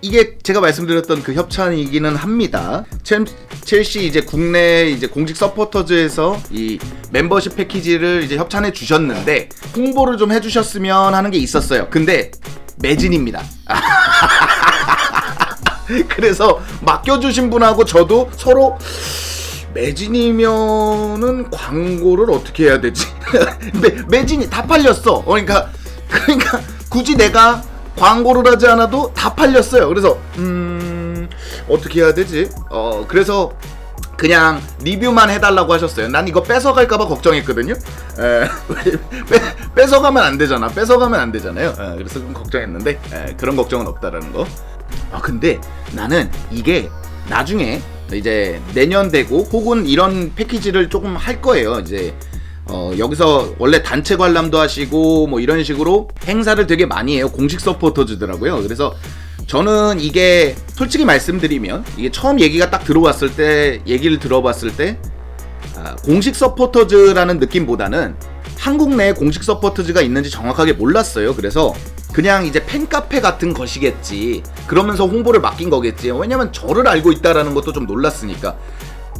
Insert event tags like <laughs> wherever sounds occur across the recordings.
이게 제가 말씀드렸던 그 협찬이기는 합니다. 첼, 첼시 이제 국내 이제 공식 서포터즈에서 이 멤버십 패키지를 이제 협찬해 주셨는데 홍보를 좀 해주셨으면 하는 게 있었어요. 근데 매진입니다. <laughs> 그래서 맡겨주신 분하고 저도 서로 매진이면은 광고를 어떻게 해야 되지? <laughs> 매, 매진이 다 팔렸어. 그러니까 그러니까 굳이 내가 광고를 하지 않아도 다 팔렸어요. 그래서 음 어떻게 해야 되지? 어 그래서 그냥 리뷰만 해달라고 하셨어요. 난 이거 뺏어갈까봐 걱정했거든요. 에, <laughs> 빼, 뺏어가면 안 되잖아. 뺏어가면 안 되잖아요. 에, 그래서 좀 걱정했는데 에, 그런 걱정은 없다라는 거. 아 근데 나는 이게 나중에 이제 내년 되고 혹은 이런 패키지를 조금 할 거예요. 이제 어, 여기서 원래 단체 관람도 하시고 뭐 이런 식으로 행사를 되게 많이 해요. 공식 서포터즈더라고요. 그래서 저는 이게 솔직히 말씀드리면 이게 처음 얘기가 딱 들어왔을 때 얘기를 들어봤을 때 아, 공식 서포터즈라는 느낌보다는 한국 내에 공식 서포터즈가 있는지 정확하게 몰랐어요. 그래서 그냥 이제 팬카페 같은 것이겠지. 그러면서 홍보를 맡긴 거겠지. 왜냐면 저를 알고 있다라는 것도 좀 놀랐으니까.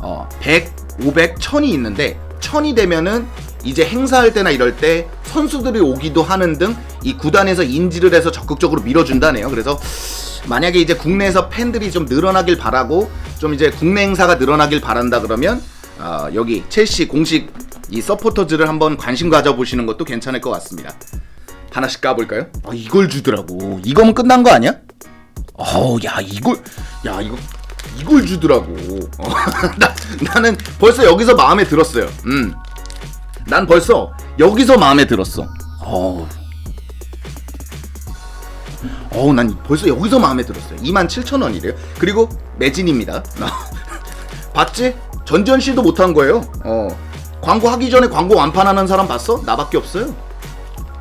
어, 100, 500, 1000이 있는데 1000이 되면은 이제 행사할 때나 이럴 때 선수들이 오기도 하는 등 이 구단에서 인지를 해서 적극적으로 밀어준다네요. 그래서 만약에 이제 국내에서 팬들이 좀 늘어나길 바라고 좀 이제 국내 행사가 늘어나길 바란다 그러면 어, 여기 첼시 공식 이 서포터즈를 한번 관심 가져보시는 것도 괜찮을 것 같습니다. 하나씩 까볼까요? 아, 이걸 주더라고. 이거면 끝난 거 아니야? 어우, 야, 이걸, 야, 이거, 이걸 주더라고. 어, <laughs> 나, 나는 벌써 여기서 마음에 들었어요. 음. 난 벌써 여기서 마음에 들었어. 어우. 난 벌써 여기서 마음에 들었어요. 27,000원이래요. 그리고 매진입니다. <laughs> 봤지? 전전시도 못한 거예요. 어. 광고 하기 전에 광고 완판하는 사람 봤어? 나밖에 없어요.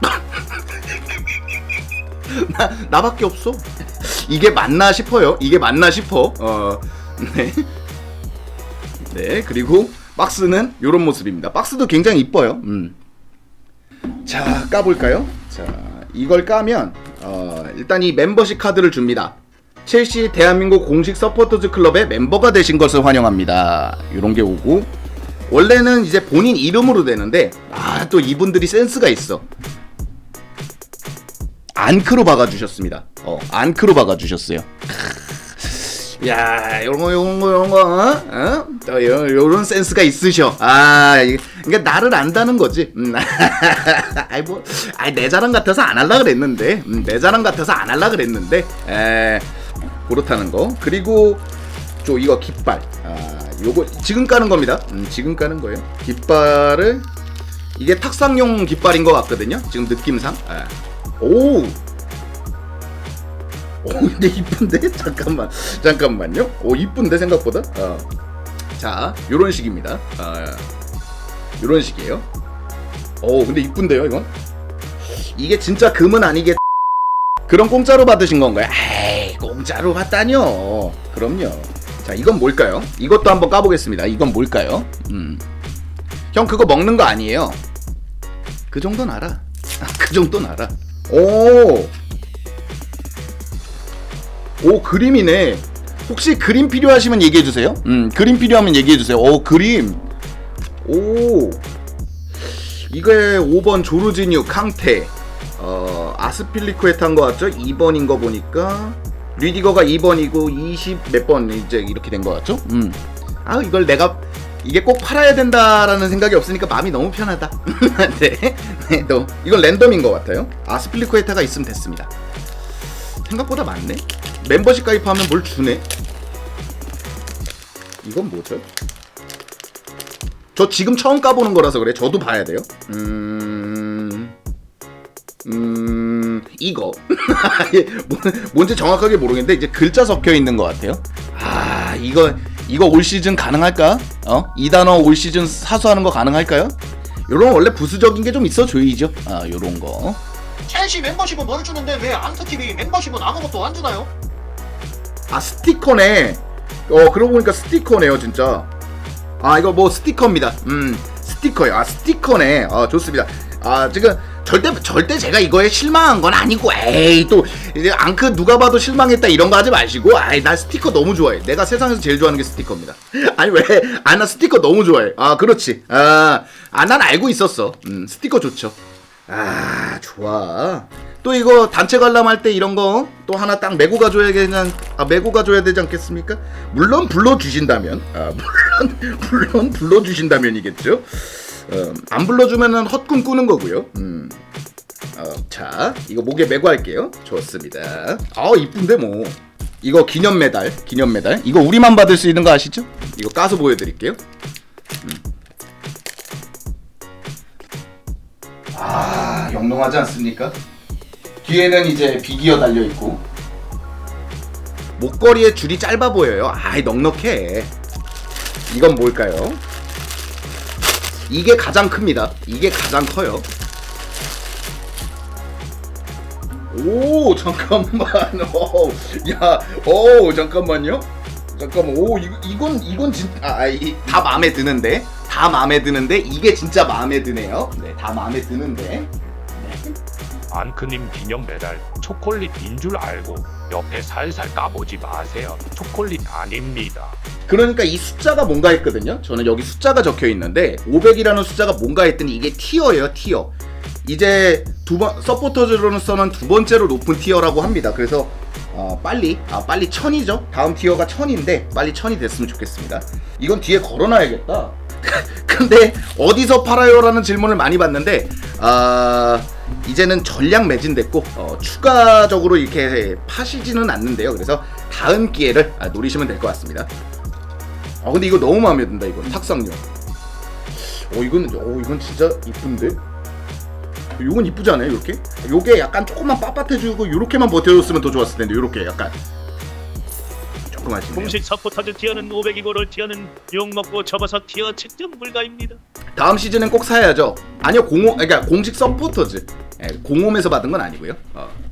<laughs> 나, 나밖에 없어. 이게 맞나 싶어요. 이게 맞나 싶어. 어, 네. 네, 그리고 박스는 이런 모습입니다. 박스도 굉장히 이뻐요. 음. 자, 까볼까요? 자, 이걸 까면 어, 일단 이 멤버십 카드를 줍니다. 첼시 대한민국 공식 서포터즈 클럽의 멤버가 되신 것을 환영합니다. 이런 게 오고 원래는 이제 본인 이름으로 되는데 아 또 이분들이 센스가 있어. 안크로 박아주셨습니다. 어, 안크로 박아주셨어요. 야, 요런 거, 요런 거, 요런 거, 어? 어? 요런 센스가 있으셔. 아, 그러니까 나를 안다는 거지. 음, <laughs> 아이 뭐, 아이 내 자랑 같아서 안 할라 그랬는데, 음, 내 자랑 같아서 안 할라 그랬는데, 에, 그렇다는 거. 그리고 저 이거 깃발. 아, 요거 지금 까는 겁니다. 음, 지금 까는 거예요. 깃발을 이게 탁상용 깃발인 것 같거든요. 지금 느낌상. 아. 오. 오 근데 이쁜데 <laughs> 잠깐만 잠깐만요. 오 이쁜데 생각보다. 어. 자 요런 식입니다. 아, 요런 식이에요. 오 근데 이쁜데요 이건? 이게 진짜 금은 아니겠. 그럼 공짜로 받으신 건가요? 에이 공짜로 받다뇨. 그럼요. 자 이건 뭘까요? 이것도 한번 까보겠습니다. 이건 뭘까요? 음. 형 그거 먹는 거 아니에요? 그 정도는 알아. 그 정도는 알아. 오. 오 그림이네. 혹시 그림 필요하시면 얘기해 주세요. 음 그림 필요하면 얘기해 주세요. 오 그림. 오. 이게 5번 조르지뉴 캉테. 어 아스필리쿠에 탄 거 같죠? 2번인 거 보니까 리디거가 2번이고 20 몇 번 이제 이렇게 된 거 같죠? 음. 아 이걸 내가 이게 꼭 팔아야 된다라는 생각이 없으니까 마음이 너무 편하다. <laughs> 네, 네, 너 이건 랜덤인 것 같아요. 아스필리쿠에타가 있으면 됐습니다. 생각보다 많네. 멤버십 가입하면 뭘 주네. 이건 뭐죠? 저 지금 처음 까보는 거라서 그래. 저도 봐야 돼요. 음, 음, 이거. <laughs> 뭔지 정확하게 모르겠는데 이제 글자 섞여 있는 것 같아요. 아, 이거 이거 올 시즌 가능할까? 어? 이 단어 올 시즌 사수하는 거 가능할까요? 요런 원래 부수적인 게 좀 있어 줘야죠. 아, 요런 거. 첼시 멤버십은 뭘 주는데 왜 안스TV 멤버십은 아무것도 안 주나요? 아 스티커네. 어 그러고 보니까 스티커네요 진짜. 아 이거 뭐 스티커입니다. 음 스티커요. 아 스티커네. 아 좋습니다. 아 지금 절대 절대 제가 이거에 실망한 건 아니고 에이 또 이제 앙크 누가 봐도 실망했다 이런 거 하지 마시고 아이 나 스티커 너무 좋아해. 내가 세상에서 제일 좋아하는 게 스티커입니다. <laughs> 아니 왜아나 스티커 너무 좋아해. 아 그렇지. 아난 알고 있었어. 음 스티커 좋죠. 아 좋아. 또 이거 단체 관람할 때 이런 거 또 하나 딱 메고 가줘야 그냥. 아 메고 가줘야 되지 않겠습니까? 물론 불러 주신다면 아 <laughs> 물론 물론 불러 주신다면이겠죠 어, 안 불러주면은 헛꿈 꾸는 거고요 음. 어, 자 이거 목에 메고 할게요 좋습니다 아 이쁜데 뭐 이거 기념 메달 기념 메달 이거 우리만 받을 수 있는 거 아시죠 이거 까서 보여드릴게요 아 영롱하지 않습니까? 뒤에는 이제 비기어 달려 있고 목걸이의 줄이 짧아 보여요. 아이 넉넉해. 이건 뭘까요? 이게 가장 큽니다. 이게 가장 커요. 오 잠깐만. <laughs> 오, 야, 오 잠깐만요. 잠깐만. 오 이거 이건 이건 진아다 마음에 드는데 다 마음에 드는데 이게 진짜 마음에 드네요. 네, 다 마음에 드는데. 앙크님 기념 메달 초콜릿인 줄 알고 옆에 살살 까보지 마세요. 초콜릿 아닙니다. 그러니까 이 숫자가 뭔가 했거든요. 저는 여기 숫자가 적혀 있는데 500이라는 숫자가 뭔가 했더니 이게 티어예요, 티어. 이제 두 번 서포터즈로서는 두 번째로 높은 티어라고 합니다. 그래서 어, 빨리 아 빨리 천이죠. 다음 티어가 천인데 빨리 천이 됐으면 좋겠습니다. 이건 뒤에 걸어놔야겠다. <laughs> 근데 어디서 팔아요라는 질문을 많이 받는데 아 이제는 전량 매진됐고 어, 추가적으로 이렇게 파시지는 않는데요. 그래서 다음 기회를 아, 노리시면 될 것 같습니다. 아 근데 이거 너무 마음에 든다 이거 탁상용. 어 이건 어 이건 진짜 이쁜데. 요건 이쁘지 않아요 이렇게? 요게 약간 조금만 빳빳해지고 요렇게만 버텨줬으면 더 좋았을 텐데 요렇게 약간 조금 아쉽네요. 공식 서포터즈 티어는 500이고 티어는 욕 먹고 접어서 티어 측정 불가입니다. 다음 시즌엔 꼭 사야죠. 아니요 공홈 그러니까 공식 서포터즈 예, 공홈에서 받은 건 아니고요. 어.